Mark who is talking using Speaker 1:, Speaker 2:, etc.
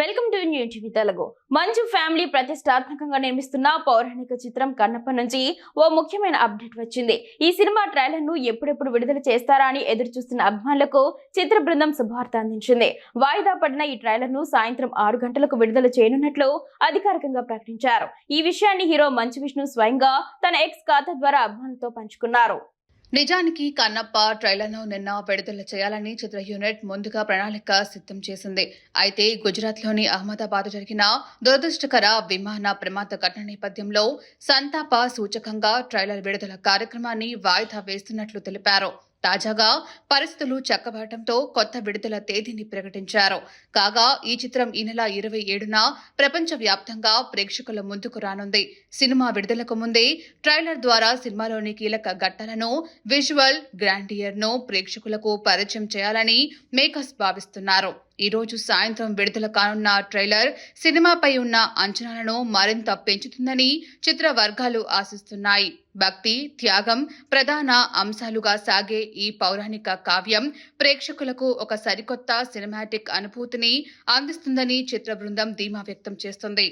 Speaker 1: Welcome to new TV Telugu. Manchu family ప్రతిష్టాత్మకంగా నిర్మిస్తున్న పౌరాణిక చిత్రం కన్నప్ప నుంచి ఓ ముఖ్యమైన అప్డేట్ వచ్చింది. ఈ సినిమా ట్రైలర్ను ఎప్పుడెప్పుడు విడుదల చేస్తారా అని ఎదురు చూస్తున్న అభిమానులకు చిత్ర బృందం శుభవార్త అందించింది. వాయిదా పడిన ఈ ట్రైలర్ను సాయంత్రం ఆరు గంటలకు విడుదల చేయనున్నట్లు అధికారికంగా ప్రకటించారు. ఈ విషయాన్ని హీరో మంచు విష్ణు స్వయంగా తన ఎక్స్ ఖాతా ద్వారా అభిమానులతో పంచుకున్నారు.
Speaker 2: నిజానికి కన్నప్ప ట్రైలర్ను నిన్న విడుదల చేయాలని చిత్ర యూనిట్ ముందుగా ప్రణాళిక సిద్ధం చేసింది. అయితే గుజరాత్లోని అహ్మదాబాద్ జరిగిన దురదృష్టకర విమాన ప్రమాద ఘటన నేపథ్యంలో సంతాప సూచకంగా ట్రైలర్ విడుదల కార్యక్రమాన్ని వాయిదా వేస్తున్నట్లు తెలిపారు. తాజాగా పరిస్థితులు చక్కబడటంతో కొత్త విడుదల తేదీని ప్రకటించారు. కాగా ఈ చిత్రం ఈ నెల ఇరవై ఏడున ప్రపంచ వ్యాప్తంగా ప్రేక్షకుల ముందుకు రానుంది. సినిమా విడుదలకు ముందే ట్రైలర్ ద్వారా సినిమాలోని కీలక ఘట్టాలను విజువల్ గ్రాండియర్ను ప్రేక్షకులకు పరిచయం చేయాలని మేకర్స్ భావిస్తున్నారు. ఈరోజు సాయంత్రం విడుదల కానున్న ట్రైలర్ సినిమాపై ఉన్న అంచనాలను మరింత పెంచుతుందని చిత్ర వర్గాలు ఆశిస్తున్నాయి. భక్తి త్యాగం ప్రధాన అంశాలుగా సాగే ఈ పౌరాణిక కావ్యం ప్రేక్షకులకు ఒక సరికొత్త సినిమాటిక్ అనుభూతిని అందిస్తుందని చిత్ర బృందం ధీమా వ్యక్తం చేస్తుంది.